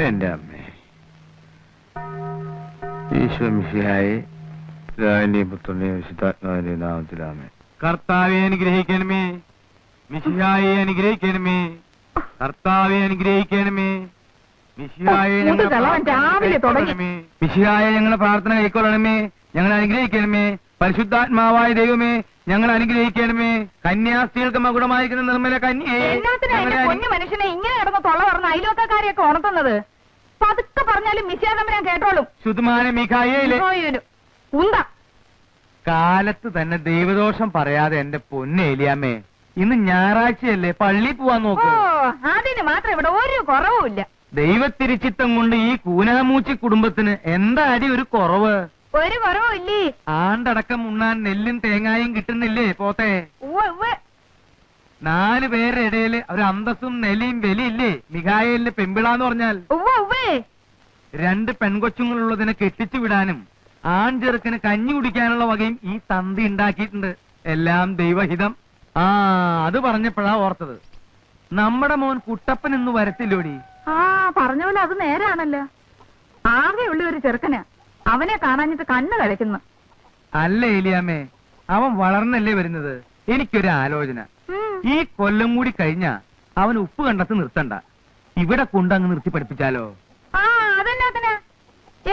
എന്റെ അമ്മേ. നാമത്തിലാമേ. കർത്താവെ അനുഗ്രഹിക്കണമേ. അനുഗ്രഹിക്കണമേ. കർത്താവെ അനുഗ്രഹിക്കണമേ. മിശിഹായെ ഞങ്ങളെ പ്രാർത്ഥന കൈക്കൊള്ളണമേ ഞങ്ങൾ അനുഗ്രഹിക്കണമേ. പരിശുദ്ധാത്മാവായ ദൈവമേ ഞങ്ങൾ അനുഗ്രഹിക്കണമേ കന്യാസ്ത്രീകൾക്ക് മകുടമായിരിക്കുന്ന നിർമ്മല കന്യേ. കുഞ്ഞു മനുഷ്യനെ ഇങ്ങനെ കിടന്ന് തൊള്ള പറഞ്ഞ അയലോക്കാരെയൊക്കെ ഉണർത്തുന്നത്? പതുക്കെ പറഞ്ഞാലും മിശ്യാതമ്പരാൻ കേട്ടോളും. ശുദ്ധമാന മിഖായേലെ. ഉന്ത. കാലത്ത് തന്നെ ദൈവദോഷം പറയാതെ എന്റെ പൊന്നേലിയാമേ ഇന്ന് ഞായറാഴ്ചയല്ലേ പള്ളി പോവാൻ നോക്കൂ. നോക്ക് അതിന് മാത്രം ഇവിടെ ഒരു കുറവുമില്ല. ദൈവത്തിരിച്ചിത്തം കൊണ്ട് ഈ കൂനാമൂച്ചി കുടുംബത്തിന് എന്താ അടി ഒരു കുറവ്? ഒരു കുറവുമില്ലേ? ആണ്ടടക്കം ഉണ്ണാൻ നെല്ലും തേങ്ങായും കിട്ടുന്നില്ലേ പോത്തെ? നാല് പേരുടെ ഇടയിൽ ഒരു അന്തസ്സും നെലിയും വെലിയില്ലേ? മികായലിന്റെ പെമ്പിളാന്ന് പറഞ്ഞാൽ. രണ്ട് പെൺകൊച്ചുങ്ങളുള്ളതിനെ കെട്ടിച്ചു വിടാനും ആൺ ചെറുക്കന് കഞ്ഞി കുടിക്കാനുള്ള വകയും ഈ തന്തി ഉണ്ടാക്കിയിട്ടുണ്ട്. എല്ലാം ദൈവഹിതം. ആ അത് പറഞ്ഞപ്പോഴാ ഓർത്തത്. നമ്മുടെ മോൻ കുട്ടപ്പൻ എന്ന് വരത്തില്ലോടി? ആ പറഞ്ഞ പോലെ അത് നേരാണല്ലോ. ആകെയുള്ള ഒരു ചെറുക്കന്. അവനെ കാണാഞ്ഞിട്ട് കണ്ണ് കഴിക്കുന്നു അല്ല ഏലിയാമ്മേ അവൻ വളർന്നല്ലേ വരുന്നത്? എനിക്കൊരു ആലോചന. ഈ കൊല്ലം കൂടി കഴിഞ്ഞ അവൻ ഉപ്പ് കണ്ടത്ത് നിർത്തണ്ട. ഇവിടെ കൊണ്ടങ്ങ് നിർത്തി പഠിപ്പിച്ചാലോ? ആ അതെന്നാത്തിനാ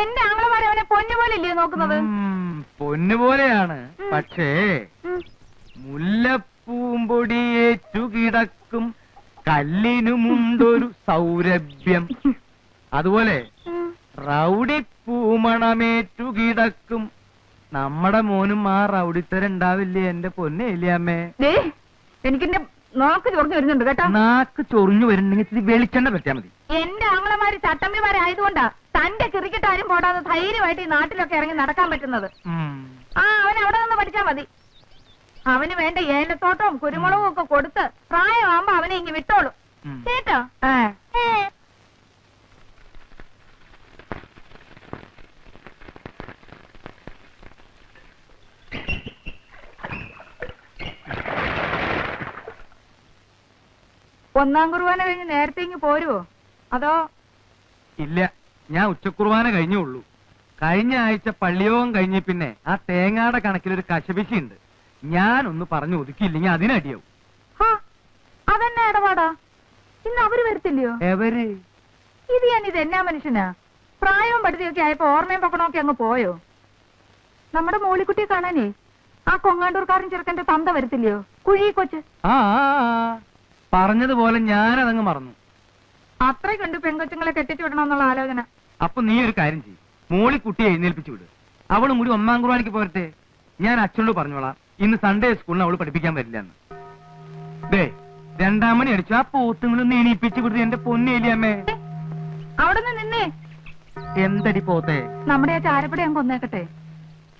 എന്റെ ആങ്ങളമാരെ അവനെ പൊന്നുപോലെ ഇല്ലേ നോക്കുന്നത്? പൊന്നുപോലെയാണ് പക്ഷേ. മുല്ലപ്പൂമ്പൊടിയേറ്റു കിടക്കും. കല്ലിനുമുണ്ടൊരു സൗരഭ്യം. അതുപോലെ. റൗഡി പൂമണമേറ്റുകിടക്കും നമ്മുടെ മോനും ആ റൗഡിത്തരുണ്ടാവില്ലേ എന്റെ പൊന്നെ ഇല്ലയമ്മേ എനിക്കെന്റെ നോക്ക് ചൊറിഞ്ഞു വരുന്നുണ്ട് കേട്ടോ. നാക്ക് ചൊറിഞ്ഞു വരുന്നുണ്ടെങ്കിൽ ഇത്തിരി വെളിച്ചെണ്ണ പറ്റാ മതി. എന്റെ ആങ്ങളമാര് ചട്ടമ്പിമാരായതുകൊണ്ടാ തന്റെ കിറിക്കിട്ടാരും പോടാതെ ധൈര്യമായിട്ട് ഈ നാട്ടിലൊക്കെ ഇറങ്ങി നടക്കാൻ പറ്റുന്നത്. ആ അവൻ അവിടെ നിന്ന് പഠിച്ചാ മതി. അവന് വേണ്ട ഏലത്തോട്ടവും കുരുമുളകും ഒക്കെ കൊടുത്ത് പ്രായമാകുമ്പോ അവനെ ഇങ്ങ് വിട്ടോളൂ. കേട്ടോ? ഒന്നാം കുർബാന കഴിഞ്ഞ് നേരത്തെ ഇങ്ങ് പോരുവോ? അതോ? ഇല്ല ഞാൻ ഉച്ചക്കുർബാന കഴിഞ്ഞുള്ളൂ കഴിഞ്ഞ ആഴ്ച പള്ളിയോഗം കഴിഞ്ഞ പിന്നെ ആ തേങ്ങാടെ കണക്കിലൊരു ഞാൻ ഒന്ന് പറഞ്ഞു ഒതുക്കിയില്ലെങ്കിൽ അതിനടിയാവും അതെന്നെ ഇടപാടാ. ഇന്ന് അവർ വരത്തില്ലയോ? എവര്? ഇത് ഞാൻ ഇത് എന്നാ മനുഷ്യനാ? പ്രായവും പഠിത്തമൊക്കെ ആയപ്പോ ഓർമ്മയും പൊക്കണമൊക്കെ അങ്ങ് പോയോ? നമ്മുടെ മോളിക്കുട്ടിയെ കാണാനേ ആ കൊങ്ങാണ്ടൂർക്കാരൻ ചെറുക്കന്റെ തന്ത വരത്തില്ലയോ? കുഴി കൊച്ച്. ആ. പറഞ്ഞതുപോലെ ഞാനതങ്ങ് മറന്നു. അത്രയും കണ്ടു പെൺകുട്ടികളെ കെട്ടിച്ചു വിടണമെന്നുള്ള ആലോചന. അപ്പൊ നീ ഒരു കാര്യം ചെയ്യും. മോളി കുട്ടിയെ എഴുന്നേൽപ്പിച്ചു വിട്. അവളും ഒരു ഒന്നാം കുർബാനയ്ക്ക് പോരട്ടെ. ഞാൻ അച്ഛനോട് പറഞ്ഞോളാം. ഇന്ന് സൺഡേ സ്കൂളിന് അവൾ പഠിപ്പിക്കാൻ വരില്ല എന്ന്. ദേ രണ്ടാം മണി അടിച്ചു. ആ പോത്തുങ്ങളൊന്ന് എണീപ്പിച്ചു വിടുത് എന്റെ പൊന്നേലിയമ്മേ അവിടെ നിന്ന് നിന്നേ. എന്തടി പോത്തെ? നമ്മുടെ ആ ചാരപ്പടി ഞാൻ കൊന്നേക്കട്ടെ.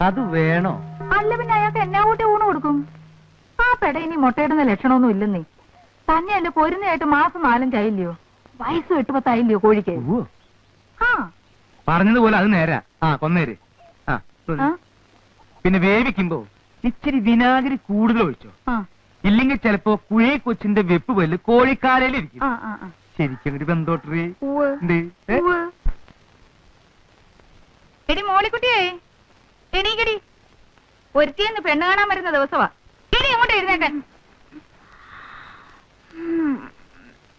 അത് വേണോ? അല്ല പിന്നെ അയാൾക്ക് എന്നാ കൂട്ടി ഊണ് കൊടുക്കും? ആ പെട ഇനി മുട്ടയിടുന്ന ലക്ഷണമൊന്നും ഇല്ലെന്നേ. തന്നെ അല്ല പൊരുന്നയായിട്ട് മാസം നാലഞ്ചായില്ലയോ വയസ്സ് എട്ടുപത്തായില്ലയോ കോഴിക്ക്? ആ. പറഞ്ഞതുപോലെ അത് നേരാ. ആ കൊന്നേര്. ആ ആ, പിന്നെ വേവിക്കുമ്പോ ഇച്ചിരി വിനാഗിരി കൂടുതൽ ഒഴിച്ചോ? ആ, ഇല്ലെങ്കിൽ ചിലപ്പോ കുഴി കൊച്ചിന്റെ വെപ്പ് പല്ല് കോഴിക്കാലയിലിരിക്കും ആ, ആ, ആ. ശരിക്കും ഒരു ബന്ധോട്ടറി. ഉവ്വ്. ഉവ്വ്. എടി മോളിക്കുട്ടിയേ എണീക്കടി. ഒരുത്തിയെന്ന് പെണ്ണ് കാണാൻ വരുന്ന ദിവസമാണ് ഇനി അങ്ങോട്ട് എഴുന്നേക്കാൻ?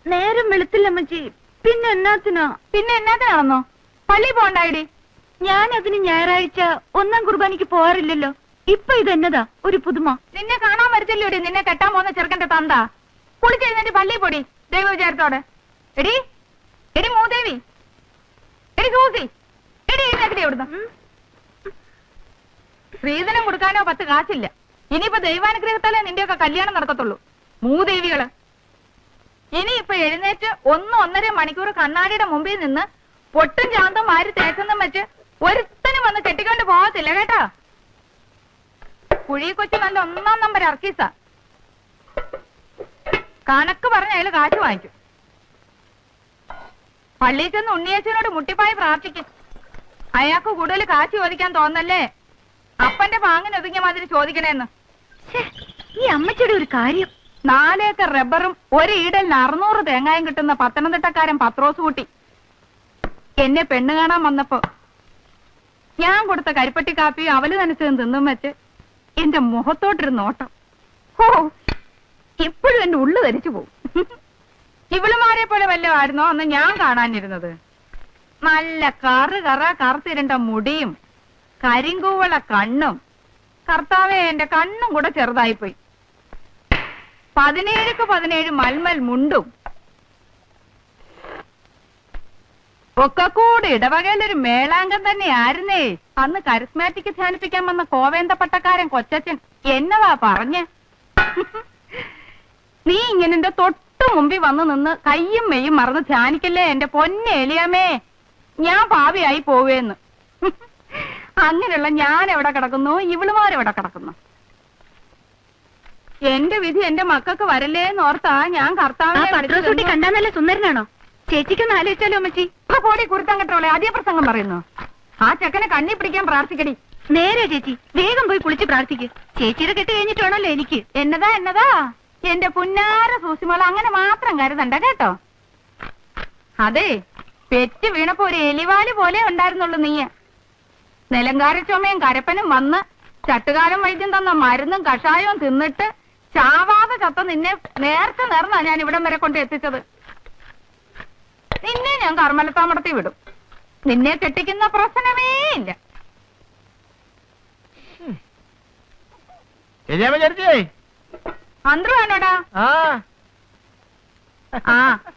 നേരം വെളുത്തില്ല അമ്മച്ചി. പിന്നെ എന്നാത്തിനോ? പിന്നെ എന്നാത്തിനാണെന്നോ? പള്ളി പോണ്ടായിടി. ഞാൻ അതിന് ഞായറാഴ്ച ഒന്നാം കുർബാനയ്ക്ക് പോവാറില്ലല്ലോ. ഇപ്പൊ ഇതെന്നതാ ഒരു പുതുമ. നിന്നെ കാണാൻ വരത്തില്ലോടി. നിന്നെ കെട്ടാൻ പോകുന്ന ചെറുക്കന്റെ തന്ത. കുളിച്ചെഴുന്നേറ്റ് പള്ളി പൊടി ദൈവ വിചാരത്തോടെ. എടി എടി മൂദേവി. എടി സൂസി. എടി എഴുന്നേക്കടി അവിടുന്ന് സ്ത്രീധനം കൊടുക്കാനോ പത്ത് കാശില്ല. ഇനിയിപ്പോ ദൈവാനുഗ്രഹത്താലേ നിന്റെയൊക്കെ കല്യാണം നടക്കത്തുള്ളൂ മൂദേവികൾ. ഇനിയിപ്പോ എഴുന്നേറ്റ് ഒന്ന് ഒന്നര മണിക്കൂർ കണ്ണാടിയുടെ മുമ്പിൽ നിന്ന് പൊട്ടും ചാന്തം മാരി തേച്ചെന്നും വെച്ച് ഒരുത്തനും വന്ന് കെട്ടിക്കൊണ്ട് പോകത്തില്ല കേട്ടോ? കുഴി കൊച്ചു നല്ല ഒന്നാം നമ്പർ അർക്കീസ. കണക്ക് പറഞ്ഞ അയാൾ കാറ്റ് വാങ്ങിക്കും. പള്ളിയിൽ ചെന്ന് ഉണ്ണിയേച്ചനോട് മുട്ടിപ്പായി പ്രാർത്ഥിക്കും. അയാൾക്ക് കൂടുതൽ കാറ്റ് ചോദിക്കാൻ തോന്നല്ലേ? അപ്പന്റെ പാങ്ങിനൊതുങ്ങിയ മാതിരി ചോദിക്കണേന്ന്. ഈ അമ്മച്ചിയുടെ ഒരു കാര്യം. നാലേക്കർ റബ്ബറും ഒരു ഈടലിന് അറുന്നൂറ് തേങ്ങായും കിട്ടുന്ന പത്തനംതിട്ടക്കാരൻ പത്രോസ് കൂട്ടി. എന്നെ പെണ്ണ് കാണാൻ വന്നപ്പോ ഞാൻ കൊടുത്ത കരിപ്പട്ടി കാപ്പി അവൽ നനച്ചതും തിന്നും വെച്ച് എന്റെ മുഖത്തോട്ടൊരു നോട്ടം. ഓ ഇപ്പോഴും എന്റെ ഉള്ളു ധരിച്ചു പോവും. ഇവളുമാരെ പോലെ വല്ലതായിരുന്നോ അന്ന് ഞാൻ കാണാനിരുന്നത്? നല്ല കറു കറ കറുത്തിരണ്ട മുടിയും കരിങ്കൂവള കണ്ണും കർത്താവെ എന്റെ കണ്ണും കൂടെ ചെറുതായിപ്പോയി. പതിനേഴുക്ക് പതിനേഴ് മൽമൽ മുണ്ടും. ഒക്കെ കൂടെ ഇടവകയിലൊരു മേളാങ്കം തന്നെയായിരുന്നേ. അന്ന് കരിസ്മാറ്റിക് ധ്യാനിപ്പിക്കാൻ വന്ന കോവേന്തപ്പെട്ടക്കാരൻ കൊച്ചച്ചൻ എന്നതാ പറഞ്ഞ്? നീ ഇങ്ങനെ തൊട്ടു മുമ്പിൽ വന്ന് നിന്ന് കയ്യും മെയ്യും മറന്ന് ധ്യാനിക്കല്ലേ എന്റെ പൊന്നെ എലിയാമേ ഞാൻ ഭാവിയായി പോവേന്ന്. അങ്ങനെയുള്ള ഞാൻ എവിടെ കിടക്കുന്നു? ഇവളുമാരെവിടെ കിടക്കുന്നു? എന്റെ വിധി എന്റെ മക്കൾക്ക് വരല്ലേന്ന് ഓർത്താ ഞാൻ കർത്താവിനെ പത്രോസൂട്ടി കണ്ടാ നല്ല സുന്ദരനാണോ? ചേച്ചിക്കൊന്ന് ആലോചിച്ചാലോ അമ്മച്ചി? ഇപ്പൊ പോടി കുരുത്തം കെട്ടോളെ. അതേ പ്രസംഗം പറയുന്നു. ആ ചെക്കനെ കണ്ണി പിടിക്കാൻ പ്രാർത്ഥിക്കടി. നേരെ ചേച്ചി വേഗം പോയി കുളിച്ച് പ്രാർത്ഥിക്ക്. ചേച്ചിയുടെ കെട്ട് കഴിഞ്ഞിട്ടാണല്ലോ എനിക്ക്. എന്നതാ എന്നതാ? എന്റെ പുന്നാര സൂസിമോൾ അങ്ങനെ മാത്രം കരുതണ്ട കേട്ടോ? അതെ പെറ്റ് വീണപ്പോ ഒരു എലിവാൽ പോലെ ഉണ്ടായിരുന്നുള്ളൂ നീ. നിലങ്കാര ചുമയും കരപ്പനും വന്ന് ചട്ടുകാലം വൈദ്യം തന്ന മരുന്നും കഷായവും തിന്നിട്ട് ചാവാതെ ചത്ത നിന്നെ നേരത്തെ നേർന്നാ ഞാൻ ഇവിടം വരെ കൊണ്ട് എത്തിച്ചത്. നിന്നെ ഞാൻ കർമ്മലത്താമടത്തി വിടും. നിന്നെ കെട്ടിക്കുന്ന പ്രശ്നമേ ഇല്ല. അന്ത്രു വേണോടാ ആ.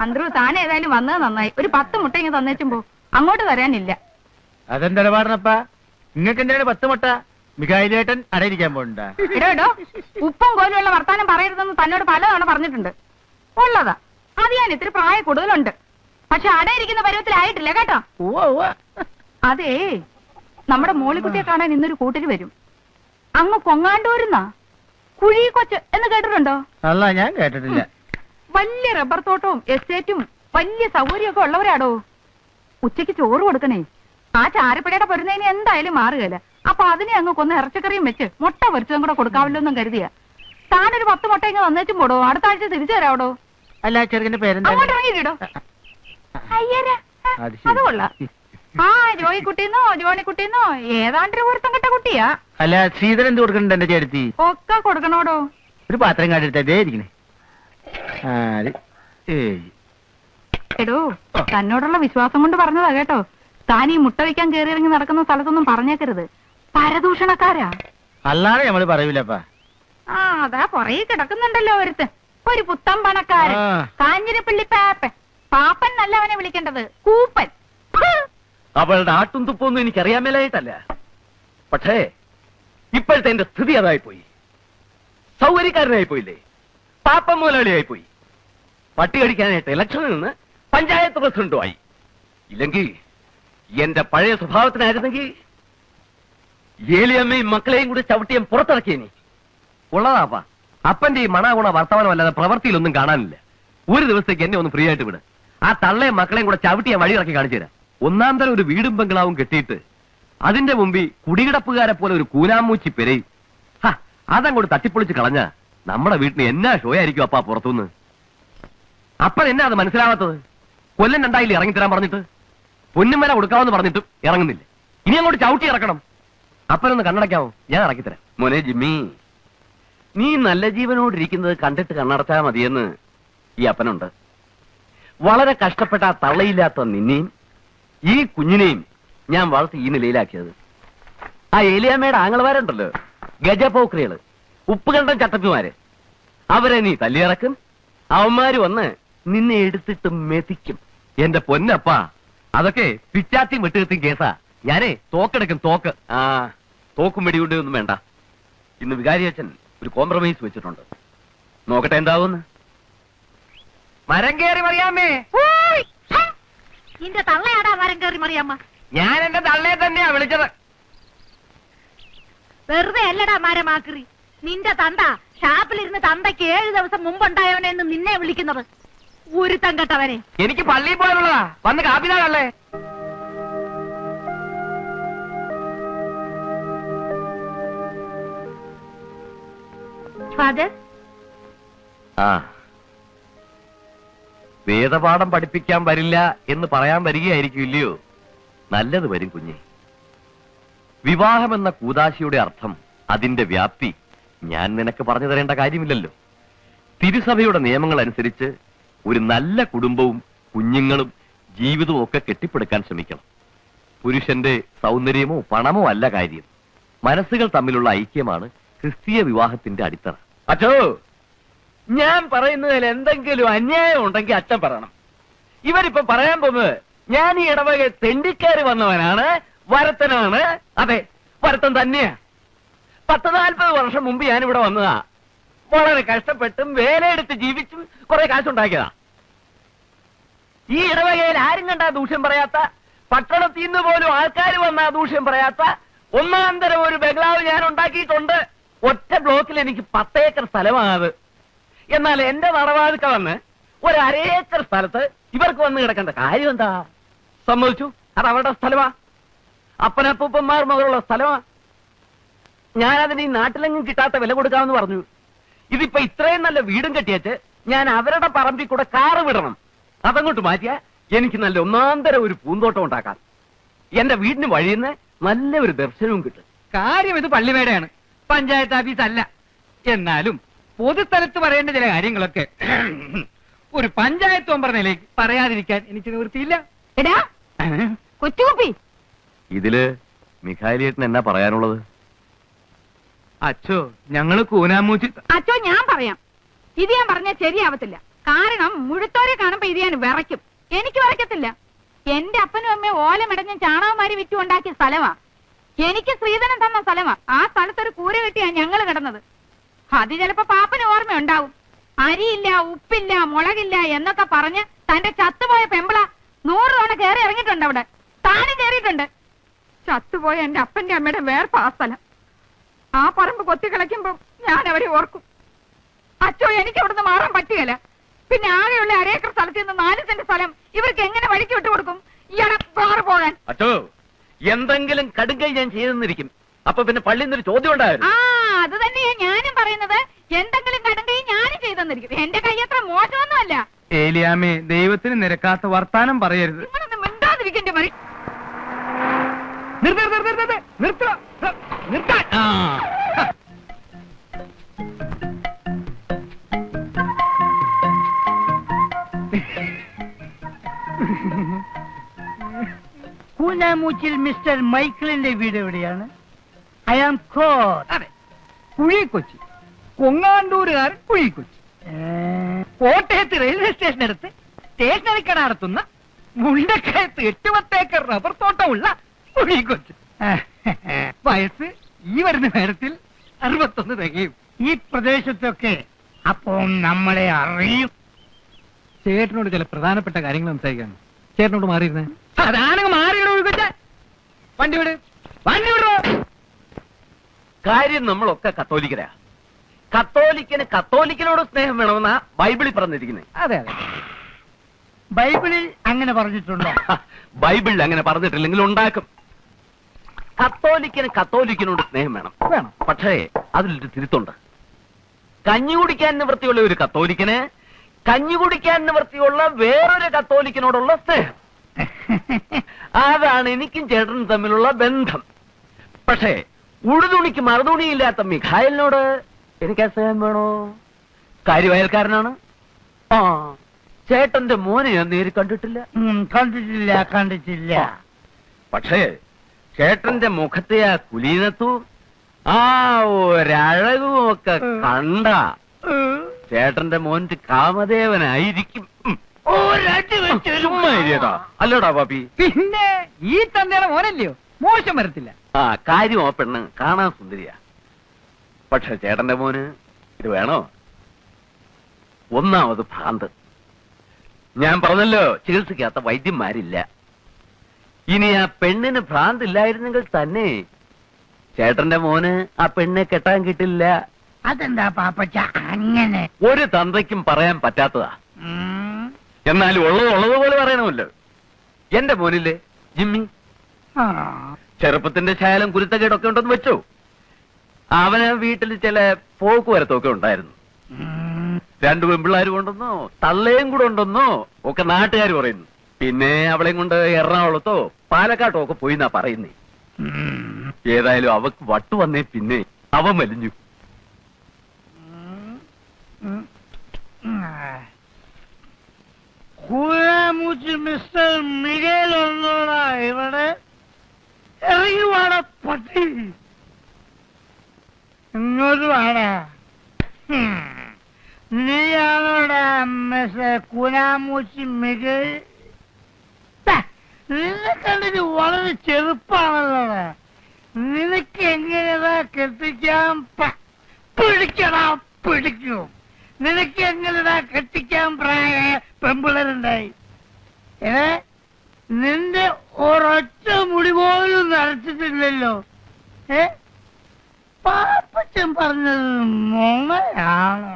അന്ത്രു താൻ ഏതായാലും വന്നത് നന്നായി. ഒരു പത്ത് മുട്ട ഇങ്ങ് തന്നേച്ചും പോ. അങ്ങോട്ട് വരാനില്ല. അതെന്താ നിങ്ങൾക്ക് എന്തിനാണ് പത്ത് മുട്ട? മികായിലേട്ടൻ അടയിരിക്കാൻ പോണ്ട ഉപ്പും കോലുമുള്ള വർത്താനം പറയരുതെന്ന് തന്നോട് പലതവണ പറഞ്ഞിട്ടുണ്ട്. ഉള്ളതാ. അത് ഞാൻ ഇത്തിരി പ്രായ കൂടുതലുണ്ട്. പക്ഷെ അടയിരിക്കുന്ന പരുവത്തിലായിട്ടില്ല കേട്ടോ? അതേ നമ്മുടെ മോളിക്കുട്ടിയെ കാണാൻ ഇന്നൊരു കൂട്ടര് വരും. അങ്ങ് കൊങ്ങാണ്ടൂരുന്നാ? കുഴി കൊച്ച് എന്ന് കേട്ടിട്ടുണ്ടോ? അല്ല ഞാൻ കേട്ടിട്ടില്ല. വലിയ റബ്ബർ തോട്ടവും എസ്റ്റേറ്റും വലിയ സൗകര്യമൊക്കെ ഉള്ളവരാടോ? ഉച്ചയ്ക്ക് ചോറ് കൊടുക്കണേ. ആ ചാരപ്പിടയുടെ പൊരുന്നതിന് എന്തായാലും മാറുകയില്ല. അപ്പൊ അതിനെ അങ്ങ് കൊന്ന് ഇറച്ചക്കറിയും വെച്ച് മുട്ട പൊരിച്ചതും കൂടെ കൊടുക്കാമല്ലോ എന്നും കരുതിയ. താനൊരു പത്ത് മുട്ട ഇങ്ങ് വന്നേച്ചും പോടോ. അടുത്ത ആഴ്ച തിരിച്ചു തരാവടോ അല്ല ചെറുക്കന്റെ അങ്ങോട്ട് ഇറങ്ങിയിട്ടോ അയ്യര. അത് ശരി. അത് കൊള്ളാം. ആ ജോയിക്കുട്ടിന്നോ ജോണിക്കുട്ടിന്നോ ഏതാണ്ട് ഒരുത്തം കെട്ട കുട്ടിയാ. അല്ല ശ്രീധരൻ എന്ത് കൊടുക്കണ്ട എന്റെ ചേർത്തി ഒക്കെ കൊടുക്കണോടോ? ഒരു പാത്രം അതേ ഇരിക്കണേ. ഏയ്. എടോ തന്നോടുള്ള വിശ്വാസം കൊണ്ട് പറഞ്ഞതാ കേട്ടോ. താൻ ഈ മുട്ട വയ്ക്കാൻ കയറി ഇറങ്ങി നടക്കുന്ന സ്ഥലത്തൊന്നും പറഞ്ഞേക്കരുത്. പരദൂഷണക്കാരാ. അല്ലാതെ നമ്മൾ പറയൂലപ്പാ. ആ അതാ കൊറേ കിടക്കുന്നുണ്ടല്ലോ ഒരുത്ത് ഒരു പുത്തൻ പണക്കാരൻ. കാഞ്ഞിരപ്പള്ളി പാപ്പൻ. പാപ്പൻ നല്ലവനെ വിളിക്കേണ്ടത്. കൂപ്പൻ! അവളുടെ ആട്ടും തുപ്പൊന്നും എനിക്കറിയാൻ മേലായിട്ടല്ല. പക്ഷേ ഇപ്പോഴത്തെ എന്റെ സ്ഥിതി അതായി പോയി സൗകര്യക്കാരനായി പോയില്ലേ പാപ്പൻ മുതലാളിയായി പോയി പട്ടി കടിക്കാനായിട്ട് ഇലക്ഷനിൽ നിന്ന് പഞ്ചായത്ത് പ്രസിഡന്റുമായി. ഇല്ലെങ്കിൽ എന്റെ പഴയ സ്വഭാവത്തിനായിരുന്നെങ്കിൽ ഏലിയമ്മയും മക്കളെയും കൂടി ചവിട്ടിയും പുറത്തിറക്കിയനി ഉള്ളതാപ്പാ. അപ്പന്റെ ഈ മണാഗുണ വർത്തമാനമല്ലാതെ പ്രവൃത്തിയിലൊന്നും കാണാനില്ല. ഒരു ദിവസത്തേക്ക് എന്നെ ഒന്ന് ഫ്രീ ആയിട്ട് വിട്. ആ തള്ളയും മക്കളെയും കൂടെ ചവിട്ടി ഞാൻ വഴിയിറക്കി കാണിച്ചു തരാം. ഒന്നാം തരം ഒരു വീടും ബംഗ്ലാവും കെട്ടിയിട്ട് അതിന്റെ മുമ്പിൽ കുടികിടപ്പുകാരെ പോലെ ഒരു കൂനാമൂച്ചി പെരയും. അതങ്ങോട്ട് തട്ടിപ്പൊളിച്ച് കളഞ്ഞ നമ്മുടെ വീട്ടിന് എന്നാ ഷോ ആയിരിക്കും അപ്പാ പുറത്തുനിന്ന്? അപ്പൻ എന്നാ അത് മനസ്സിലാവാത്തത്? കൊല്ലം രണ്ടായില്ലേ ഇറങ്ങിത്തരാൻ പറഞ്ഞിട്ട്? പൊന്നും വില കൊടുക്കാമെന്ന് പറഞ്ഞിട്ടും ഇറങ്ങുന്നില്ല. ഇനി അങ്ങോട്ട് ചവിട്ടി ഇറക്കണം. അപ്പനൊന്ന് കണ്ണടയ്ക്കാമോ ഞാൻ ഇറക്കിത്തരാം. മോനെ ജിമ്മി നീ നല്ല ജീവനോടിരിക്കുന്നത് കണ്ടിട്ട് കണ്ണടച്ചാ മതിയെന്ന് ഈ അപ്പനുണ്ട്. വളരെ കഷ്ടപ്പെട്ട ആ തള്ളയില്ലാത്ത നിന്നെയും ഈ കുഞ്ഞിനെയും ഞാൻ വളർത്തി ഈ നിലയിലാക്കിയത്. ആ ഏലിയാമ്മയുടെ ആങ്ങളമാരുണ്ടല്ലോ ഗജപോക്രികൾ ഉപ്പുകണ്ടം ചട്ടപ്പിമാര്. അവരെ നീ തല്ലിയിറക്കും. അവന്മാര് വന്ന് നിന്നെ എടുത്തിട്ട് മെതിക്കും. എന്റെ പൊന്നപ്പാ അതൊക്കെ പിച്ചാത്തിയും വെട്ടുകത്തിയും കേസാ. ഞാനേ തോക്കെടുക്കും തോക്ക്. ആ തോക്കും വെടികൊണ്ട് ഒന്നും വേണ്ട. ഇന്ന് വികാരി അച്ഛൻ ഒരു കോംപ്രമൈസ് വെച്ചിട്ടുണ്ട്. നോക്കട്ടെ എന്താവുന്ന് മരം കയറി പറയാമേ നിന്റെ തള്ളയാടാ മരം കയറി മറിയമ്മ. ഞാൻ എന്റെ തള്ളയെ തന്നെയാ വിളിച്ചത്. വെറുതെ അല്ലടാ മരമാക്രി. നിന്റെ തന്ത ഷാപ്പിലിരുന്ന് തന്തയ്ക്ക് ഏഴു ദിവസം മുമ്പുണ്ടായവനെന്ന് നിന്നെ വിളിക്കുന്നത്. ഒരു തങ്കട്ടവനെ എനിക്ക് പള്ളിയിൽ പോയാലുള്ളതാ വന്ന് കാപ്പിതാകല്ലേ ഫാദർ? ആ. വേദപാഠം പഠിപ്പിക്കാൻ വരില്ല എന്ന് പറയാൻ വരികയായിരിക്കും ഇല്ലയോ? നല്ലത് വരും കുഞ്ഞെ. വിവാഹമെന്ന കൂതാശിയുടെ അർത്ഥം അതിന്റെ വ്യാപ്തി ഞാൻ നിനക്ക് പറഞ്ഞു തരേണ്ട കാര്യമില്ലല്ലോ. തിരുസഭയുടെ നിയമങ്ങൾ അനുസരിച്ച് ഒരു നല്ല കുടുംബവും കുഞ്ഞുങ്ങളും ജീവിതവും ഒക്കെ കെട്ടിപ്പടുക്കാൻ ശ്രമിക്കണം. പുരുഷന്റെ സൗന്ദര്യമോ പണമോ അല്ല കാര്യം. മനസ്സുകൾ തമ്മിലുള്ള ഐക്യമാണ് ക്രിസ്തീയ വിവാഹത്തിന്റെ അടിത്തറ. അച്ഛോ ഞാൻ പറയുന്നതിൽ എന്തെങ്കിലും അന്യായം ഉണ്ടെങ്കിൽ അച്ഛൻ പറയണം. ഇവരിപ്പോ പറയാൻ പോകുന്നത് ഞാൻ ഈ ഇടവക തെണ്ടിക്കാരി വന്നവനാണ് വരത്തനാണ്. അതെ വരത്തൻ തന്നെയാ. പത്ത് നാൽപ്പത് വർഷം മുമ്പ് ഞാൻ ഇവിടെ വന്നതാ. വളരെ കഷ്ടപ്പെട്ടും വേലയെടുത്ത് ജീവിച്ചും കുറെ കാശുണ്ടാക്കിയതാ. ഈ ഇടവകയിൽ ആരും കണ്ടാ ദൂഷ്യം പറയാത്ത പട്ടണത്തിൽ നിന്ന് പോലും ആൾക്കാർ വന്നാ ദൂഷ്യം പറയാത്ത ഒന്നാം തരം ഒരു ബംഗ്ലാവ് ഞാൻ ഉണ്ടാക്കിയിട്ടുണ്ട്. ഒറ്റ ബ്ലോക്കിൽ എനിക്ക് പത്തേക്കർ സ്ഥലമാണത് എന്നാൽ എന്റെ നടവാതുക്ക വന്ന് ഒരു അരേക്കർ സ്ഥലത്ത് ഇവർക്ക് വന്ന് കിടക്കേണ്ട കാര്യം എന്താ? സമ്മതിച്ചു? അത് അവരുടെ സ്ഥലമാ. അപ്പനപ്പൂപ്പന്മാർ മുതലുള്ള സ്ഥലമാ. ഞാനതിന് ഈ നാട്ടിലെങ്ങും കിട്ടാത്ത വില കൊടുക്കാമെന്ന് പറഞ്ഞു. ഇതിപ്പോ ഇത്രയും നല്ല വീടും കെട്ടിയേച്ച് ഞാൻ അവരുടെ പറമ്പിൽ കൂടെ കാറ് വിടണം. അതങ്ങോട്ട് മാറ്റിയ എനിക്ക് നല്ല ഒന്നാന്തരം ഒരു പൂന്തോട്ടം ഉണ്ടാക്കാം. എന്റെ വീടിന് വഴിയുന്ന നല്ല ഒരു ദർശനവും കിട്ടും. കാര്യം ഇത് പള്ളിമേടയാണ്. പഞ്ചായത്ത് ഓഫീസ് അല്ല. എന്നാലും പൊതുസ്ഥലത്ത് പറയേണ്ട ചില കാര്യങ്ങളൊക്കെ ഒരു പഞ്ചായത്ത് മെമ്പർ നിലയിൽ പറയാതിരിക്കാൻ എനിക്ക് നിവൃത്തിയില്ല. എടാ കൊച്ചുകുപ്പി. ഇതിൽ മിഖായിലേട്ടൻ എന്നാ പറയാനുള്ളത്? അച്ഛോ ഞങ്ങൾ കൂനാമൂച്ചി അച്ചോ ഞാൻ പറയാം. ഇത് ഞാൻ പറഞ്ഞാൽ ശരിയാവത്തില്ല. കാരണം മുഴുത്തോരെ കാണുമ്പോ ഇത് ഞാൻ വിറയ്ക്കും. എനിക്ക് വിറയ്ക്കത്തില്ല. എന്റെ അപ്പനും അമ്മയും ഓലമിടഞ്ഞ ചാണകമാരി വിറ്റു ഉണ്ടാക്കിയ സ്ഥലമാ. എനിക്ക് ശ്രീധരൻ തന്ന സ്ഥലമാ. ആ സ്ഥലത്തൊരു കൂര കെട്ടിയാ ഞങ്ങൾ കിടന്നത്. അത് ചിലപ്പോ പാപ്പന് ഓർമ്മയുണ്ടാവും. അരിയില്ല ഉപ്പില്ല മുളകില്ല എന്നൊക്കെ പറഞ്ഞ് തന്റെ ചത്തുപോയ പെമ്പിള നൂറ് തവണ കയറി ഇറങ്ങിയിട്ടുണ്ട് അവിടെ. താനും കയറിയിട്ടുണ്ട് ചത്തുപോയ എന്റെ അപ്പന്റെ അമ്മയുടെ വേർപ്പ് സ്ഥലം. ആ പറമ്പ് കൊത്തി കളയ്ക്കുമ്പോ ഞാൻ അവരെ ഓർക്കും. അച്ഛോ എനിക്ക് അവിടുന്ന് മാറാൻ പറ്റുകയില്ല. പിന്നെ ആകെയുള്ള അരേക്കർ സ്ഥലത്ത് നിന്ന് നാല് സെന്റ് സ്ഥലം ഇവർക്ക് എങ്ങനെ വഴിക്ക് വിട്ടു കൊടുക്കും? ഇയാളെ വേറെ പോകാൻ. അച്ഛോ എന്തെങ്കിലും കടുങ്കൈ ഞാൻ ചെയ്തെന്നിരിക്കും. അപ്പൊ പിന്നെ പള്ളിയിൽ നിന്നൊരു ചോദ്യം ഉണ്ടായിരുന്നു ആ അത് തന്നെയാ ഞാനും പറയുന്നത്. എന്തെങ്കിലും കടുങ്കൈ ഞാൻ ചെയ്തെന്നിരിക്കും. എന്റെ കൈ അത്ര മോശമൊന്നുമല്ല. ഏലിയാമേ ദൈവത്തിന് നിരക്കാത്ത വർത്താനം പറയരുത്. നിങ്ങളൊന്ന് മിണ്ടാതിരിക്കണ്ടേ നിർത്ത് നിർത്ത്. നിർത്തുക. നിർത്താൻ. കൂനാമൂച്ചിൽ മിസ്റ്റർ മൈക്കിളിന്റെ വീട് എവിടെയാണ്? ഐ ആം കോർ. അതെ. കുഴിക്കൊച്ചി കൊങ്ങാണ്ടൂരുകാരൻ കുഴിക്കൊച്ചി കോട്ടയത്ത് റെയിൽവേ സ്റ്റേഷൻ അടുത്ത് സ്റ്റേഷനറി കട നടത്തുന്ന മുണ്ടക്കയത്ത് എട്ടുപത്തേക്കർ റബ്ബർ തോട്ടമുള്ള കുഴിക്കൊച്ചി വയസ്സ് ഈ വരുന്ന നേരത്തിൽ അറുപത്തൊന്ന് തികയും. ഈ പ്രദേശത്തൊക്കെ അപ്പോൾ നമ്മളെ അറിയും. ചേട്ടനോട് ചില പ്രധാനപ്പെട്ട കാര്യങ്ങൾ സംസാരിക്കാൻ ചേട്ടനോട് മാറിയിരുന്നേ? അതാണെങ്കിൽ മാറിയിടോ വണ്ടി വിട്. വണ്ടി വിടോ. കാര്യം നമ്മളൊക്കെ കത്തോലിക്കരാ. കത്തോലിക്കന് കത്തോലിക്കനോട് സ്നേഹം വേണമെന്നാ ബൈബിളിൽ പറഞ്ഞിരിക്കുന്നത് അതെ അതെ. ബൈബിളിൽ അങ്ങനെ പറഞ്ഞിട്ടുണ്ടോ? ബൈബിളിൽ അങ്ങനെ പറഞ്ഞിട്ടില്ലെങ്കിൽ ഉണ്ടാക്കും. കത്തോലിക്കന് കത്തോലിക്കനോട് സ്നേഹം വേണം. വേണം. പക്ഷേ അതിലൊരു തിരുത്തുണ്ട്. കഞ്ഞി കുടിക്കാൻ നിവൃത്തിയുള്ള ഒരു കത്തോലിക്കന് കഞ്ഞി കുടിക്കാൻ നിവൃത്തിയുള്ള വേറൊരു കത്തോലിക്കനോടുള്ള സ്നേഹം. അതാണ് എനിക്കും ചേട്ടനും തമ്മിലുള്ള ബന്ധം. പക്ഷേ ഉഴുതുണിക്ക് മറുതുണിയില്ലാത്ത മിഖായലിനോട് എനിക്ക് അസ്നേഹം സ്നേഹം വേണോ? കാര്യവയൽക്കാരനാണ്? ആ ചേട്ടന്റെ മോനെ ഞാൻ നേരി കണ്ടിട്ടില്ല. കണ്ടിട്ടില്ല കണ്ടിട്ടില്ല. പക്ഷേ ചേട്ടന്റെ മുഖത്തെ ആ കുലീനത്തു ആ ഒരഴകും ഒക്കെ കണ്ട. ചേട്ടന്റെ മോന്റ് കാമദേവനായിരിക്കും. അല്ലടാ പാപ്പി. പിന്നെ ഈ തന്തയുടെ മോനല്ലയോ? മോശം വരത്തില്ല. ആ കാര്യം ആ പെണ്ണ് കാണാൻ സുന്ദരിയാ. പക്ഷെ ചേട്ടന്റെ മോന് ഇത് വേണോ? ഒന്നാമത് ഭ്രാന്ത്. ഞാൻ പറഞ്ഞല്ലോ ചികിത്സിക്കാത്ത വൈദ്യന്മാരില്ല. ഇനി ആ പെണ്ണിന് ഭ്രാന്ത് ഇല്ലായിരുന്നെങ്കിൽ തന്നെ. ചേട്ടന്റെ മോന് ആ പെണ്ണെ കെട്ടാൻ കിട്ടില്ല. അതെന്താ പാപ്പച്ച അങ്ങനെ? ഒരു തന്തയ്ക്കും പറയാൻ പറ്റാത്തതാ. എന്നാൽ എന്നാലും ഉള്ളത് ഉള്ളതുപോലെ പറയണമല്ലോ. എന്റെ മോനില്ലേ ജിമ്മി. ചെറുപ്പത്തിന്റെ ശാലം കുരുത്തക്കേടൊക്കെ ഉണ്ടെന്ന് വെച്ചോ? അവന് വീട്ടിൽ ചില പോക്ക് വരത്തൊക്കെ ഉണ്ടായിരുന്നു. രണ്ടു പെൺപിള്ളാരും ഉണ്ടെന്നോ തള്ളയും കൂടെ ഉണ്ടെന്നോ ഒക്കെ നാട്ടുകാർ പറയുന്നു. പിന്നെ അവളെ കൊണ്ട് എറണാകുളത്തോ പാലക്കാട്ടോ ഒക്കെ പോയി എന്നാ പറയുന്നേ. ഏതായാലും അവക്ക് വട്ടു വന്നേ പിന്നെ അവൻ കൂരാമൂച്ചി മിസ്റ്റർ. നീയാണോടാ മിസ്റ്റർ കുനാമൂച്ചി മികേൽ? നിന്നെ കണ്ടിട്ട് വളരെ ചെറുപ്പാണല്ലോ. നിനക്ക് എങ്ങനെയാ കെട്ടിക്കാൻ പിടിക്കടാ പിടിക്കും. നിനക്ക് എങ്ങനെയാ കെട്ടിക്കാൻ പ്രായ പെമ്പിളരുണ്ടായി ഏ? നിന്റെ ഒരൊറ്റ മുടി പോലും നരച്ചിട്ടില്ലല്ലോ ഏ? പാപ്പച്ചൻ പറഞ്ഞത് നുണയാണ്.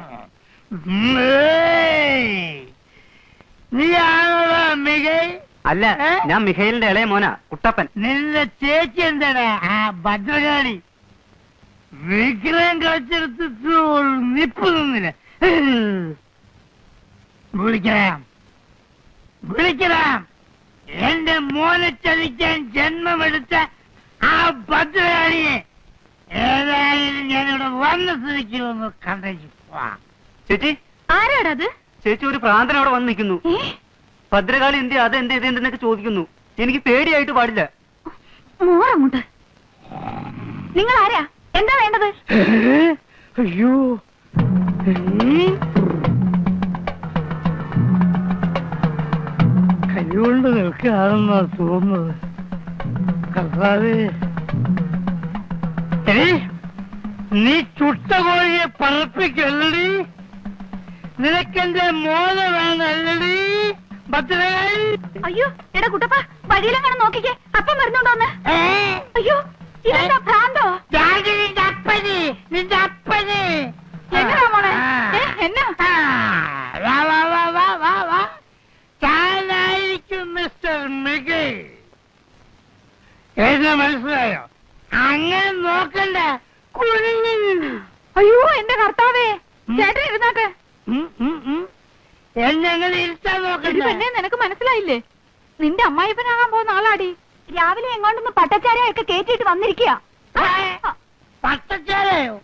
നീ ആണോടാ മികൈ അല്ല ഞാൻ മിഖൈലിന്റെ ഇളയ മോന കുട്ടപ്പൻ. നിന്റെ ചേച്ചി എന്താണ് ആ ഭദ്രകാളി. വിഗ്രഹം കളിച്ചെടുത്തിട്ട് നിപ്പ് നിന്നില്ല? വിളിക്കാം വിളിക്കാം എന്റെ മോനെ ചതിക്കാൻ ജന്മമെടുത്ത ആ ഭദ്രകാളിയെ ഏതായാലും ഞാനിവിടെ വന്ന സ്ഥിതിക്ക് ഒന്ന് കണ്ടേച്ചു പോവാം. ചേച്ചി? ആരാടത്? ചേച്ചി ഒരു പ്രാന്തൻ അവിടെ വന്ന് നിൽക്കുന്നു. ഭദ്രകാളി എന്ത് അത് എന്ത് ഇത് എന്തെന്നൊക്കെ ചോദിക്കുന്നു. എനിക്ക് പേടിയായിട്ട് പാടില്ല. മോറങ്ങോട്ട് നിങ്ങൾ ആരാ എന്താ വേണ്ടത്? അയ്യോ. കൈകൊണ്ട് നിൽക്കുകയാണെന്നാ തോന്നുന്നത്. കർത്താവേ. നീ ചുട്ട കോഴിയെ പറപ്പിക്കല്ലടി? നിനക്കെന്റെ മോന വേണല്ലടി? അയ്യോ എടാ കുട്ടപ്പ വഴിയിലെങ്ങനെ നോക്കിക്കേ. അപ്പം വരുന്നുണ്ടോന്ന്? അയ്യോ ഇതെന്താ ഭ്രാന്തോ? നിന്റെ അപ്പന് നിന്റെ അപ്പന്. എന്നതാ മോളെ? എന്നാ. താനായിരിക്കും മിസ്റ്റർ മികി. എന്നെ മനസ്സിലായോ? അങ്ങനെ നോക്കണ്ട. കുഴി. അയ്യോ എന്റെ കർത്താവേ. ചേട്ടൻ ഇരുന്നാട്ടെ പെണ്ണെ നിനക്ക് മനസ്സിലായില്ലേ? നിന്റെ അമ്മായിപ്പനാകാൻ പോകുന്ന ആളാടി. രാവിലെ എങ്ങോട്ടൊന്ന് പട്ടച്ചാരയൊക്കെ കേറ്റിട്ട് വന്നിരിക്കുക പട്ടച്ചാരയോ?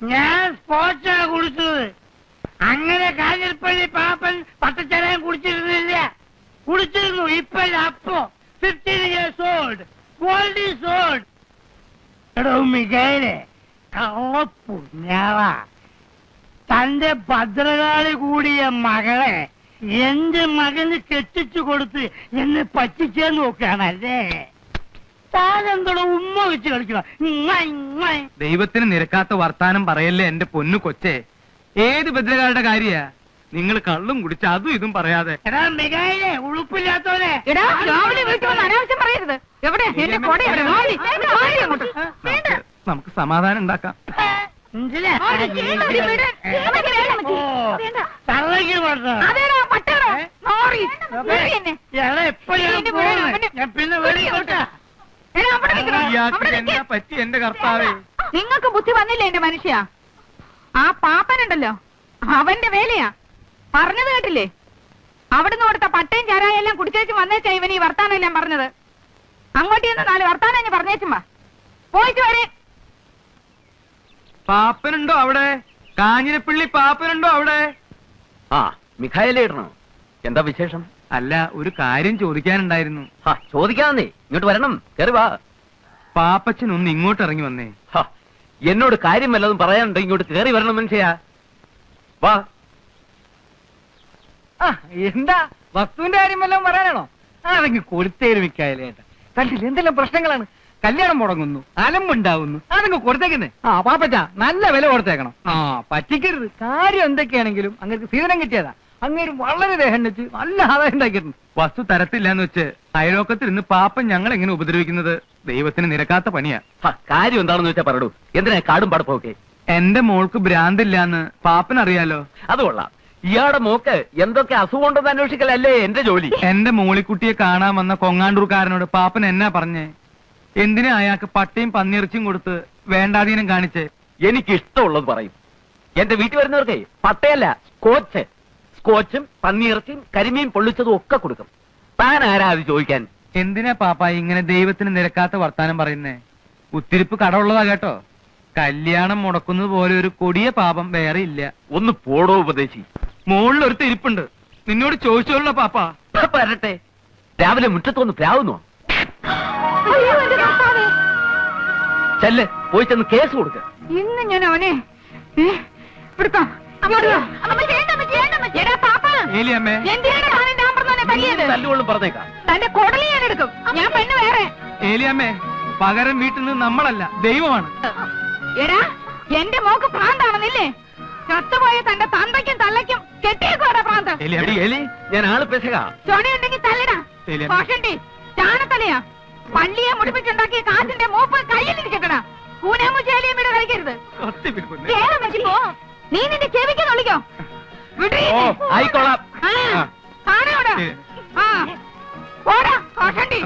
ഞാൻ സ്പോർട്സ് കുടിച്ചത്. അങ്ങനെ കാഞ്ഞിരപ്പള്ളി പാപ്പൻ പട്ടച്ചാരയും കുടിച്ചിരുന്നില്ല. കുടിച്ചിരുന്നു ഇപ്പൊ അപ്പോ. Fifteen years old twelve years old എടോ മികയിലെ കള്ളപ്പുണ്യാള തന്റെ ഭദ്രകാളി കൂടിയ മകളെ എന്റെ മകന് കെട്ടിച്ചു കൊടുത്ത് എന്നെ പറ്റിച്ചേ നോക്കുകയാണല്ലേ? താനെന്തോടെ ഉമ്മ വെച്ച് കളിക്കണം ദൈവത്തിന് നിരക്കാത്ത വർത്താനം പറയല്ലേ എന്റെ പൊന്നു കൊച്ചെ? ഏത് ഭദ്രകാളുടെ കാര്യ? നിങ്ങൾ കള്ളും കുടിച്ച് അതും ഇതും പറയാതെ. ഉളുപ്പില്ലാത്തവനെ. അനാവശ്യം പറയരുത്. എവിടെ? എന്റെ കൊട എവിടെ? വാടി, വാടി വേണ്ട. നമുക്ക് നമുക്ക് സമാധാനം ഉണ്ടാക്കാം. പറ്റി? എന്റെ കർത്താവേ. നിങ്ങൾക്ക് ബുദ്ധി വന്നില്ല എന്റെ മനുഷ്യ? ആ പാപ്പനുണ്ടല്ലോ. അവന്റെ വേലയാ. പറഞ്ഞത് കേട്ടില്ലേ? അവിടുന്ന് കൊടുത്ത പട്ടയും ചാരായ എല്ലാം കുടിച്ചേച്ച് വന്നേച്ചാ ഇവൻ ഈ വർത്താനം എല്ലാം പറഞ്ഞത്. അങ്ങോട്ട് ചെന്ന് നാല് വർത്താനം ഞാൻ പറഞ്ഞേച്ചുമ്പോ പോയിട്ട് വരെ. പാപ്പനുണ്ടോ അവിടെ? കാഞ്ഞിരപ്പള്ളി പാപ്പനുണ്ടോ അവിടെ? ആ മിഖായലേടണോ എന്താ വിശേഷം? അല്ല ഒരു കാര്യം ചോദിക്കാനുണ്ടായിരുന്നു. ചോദിക്കാന്നേ ഇങ്ങോട്ട് വരണം. കയറി വാ. പാപ്പച്ചൻ ഒന്ന് ഇങ്ങോട്ട് ഇറങ്ങി വന്നേ. ഹാ, എന്നോട് കാര്യം വല്ലതും പറയാനുണ്ടോ? ഇങ്ങോട്ട് കയറി വരണം മനുഷ്യ. വാ. ആ എന്താ? വസ്തുവിന്റെ കാര്യം വല്ലതും പറയാനാണോ? അതെങ്കിൽ കൊടുത്തേരും മിക്കായാലേട്ടാ കണ്ടില്ല? എന്തെല്ലാം പ്രശ്നങ്ങളാണ്? കല്യാണം മുടങ്ങുന്നു അലമ്പുണ്ടാവുന്നു അതങ്ങ് കൊടുത്തേക്കുന്നേ. ആ പാപ്പച്ച നല്ല വില കൊടുത്തേക്കണം. ആ പറ്റിക്കരുത്. കാര്യം എന്തൊക്കെയാണെങ്കിലും അങ്ങനെ സീതനം കിട്ടിയതാ. അങ്ങേര് വളരെ ദേഹം വെച്ച് നല്ല ആദായം ഉണ്ടാക്കിയിരുന്നു വസ്തു തരത്തില്ല എന്ന് വെച്ച് അയലോക്കത്തിൽ ഇന്ന് പാപ്പൻ ഞങ്ങൾ എങ്ങനെ ഉപദ്രവിക്കുന്നത്? ദൈവത്തിന് നിരക്കാത്ത പണിയാ. കാര്യം എന്താണെന്ന് വെച്ചാ പറയൂ എന്തിനാ കാടും പടപ്പൊക്കെ എന്റെ മോൾക്ക് ഭ്രാന്തില്ലാന്ന് പാപ്പൻ അറിയാലോ അത് കൊള്ളാം. ഇയാളുടെ മോക്ക് എന്തൊക്കെ അസുഖം ഉണ്ടെന്ന് അന്വേഷിക്കലല്ലേ എന്റെ ജോലി? എന്റെ മോളിക്കുട്ടിയെ കാണാൻ വന്ന കൊങ്ങാണ്ടൂർക്കാരനോട് പാപ്പൻ എന്നാ പറഞ്ഞേ? എന്തിനാ അയാൾക്ക് പട്ടിയും പന്നിയിറച്ചിയും കൊടുത്ത് വേണ്ടാധീനം കാണിച്ച്? എനിക്ക് ഇഷ്ടമുള്ളത് പറയും. എന്റെ വീട്ടിൽ വരുന്നവർക്കേ പട്ടയല്ല സ്കോച്ച്. സ്കോച്ചും പന്നിയിറച്ചിയും കരിമീൻ പൊള്ളിച്ചതും ഒക്കെ കൊടുക്കും. താൻ ആരാ അത് ചോദിക്കാൻ? എന്തിനാ പാപ്പ ഇങ്ങനെ ദൈവത്തിന് നിരക്കാത്ത വർത്താനം പറയുന്നേ? ഉത്തിരിപ്പ് കടമുള്ളതാ കേട്ടോ. കല്യാണം മുടക്കുന്നത് പോലെ ഒരു കൊടിയ പാപം വേറെ ഇല്ല. ഒന്ന് പോടോ ഉപദേശി. മുകളിൽ ഒരു തിരിപ്പുണ്ട്. നിന്നോട് ചോദിച്ചോളൂ പാപ്പ. വരട്ടെ. രാവിലെ മുറ്റത്തൊന്ന് പ്രാവുന്നോ? ചെല്ല് പോയി ചെന്ന് കേസ് കൊടുക്ക. ഇന്ന് ഞാൻ അവനെ തന്റെ കൊടലി ഞാൻ എടുക്കും. ഞാൻ പെണ്ണ് വേറെ. ഏലിയമ്മേ പകരം വീട്ടിൽ നിന്ന് നമ്മളല്ല ദൈവമാണ്. എടാ എന്റെ മോക്ക് ഭ്രാന്താണെന്നില്ലേ ചത്തുപോയ തന്റെ തന്തയ്ക്കും തള്ളയ്ക്കും കെട്ടിയേക്കോടാ ഭ്രാന്ത് ഞാൻ ആൾ പെസകാ ചൊണയുണ്ടെങ്കിൽ തല്ലടാ. ശരിയാ. കോഷണ്ടി ചാണത്തലയാ. പള്ളിയെ മുടിപ്പിച്ചുണ്ടാക്കിയ കാറ്റിന്റെ മൂപ്പ് കയ്യിലിരിക്കട്ടടാ പൂനേമുചേലിയമ്മയുടെ കളിക്കരുത് ഒത്തിരിപ്പുണ്ട്. കേളം വെച്ച് പോ. നീ നിന്റെ ചെവിക്ക്. ഓ ആയിക്കോളാം. ആ. ഓടാ കോഷണ്ടി.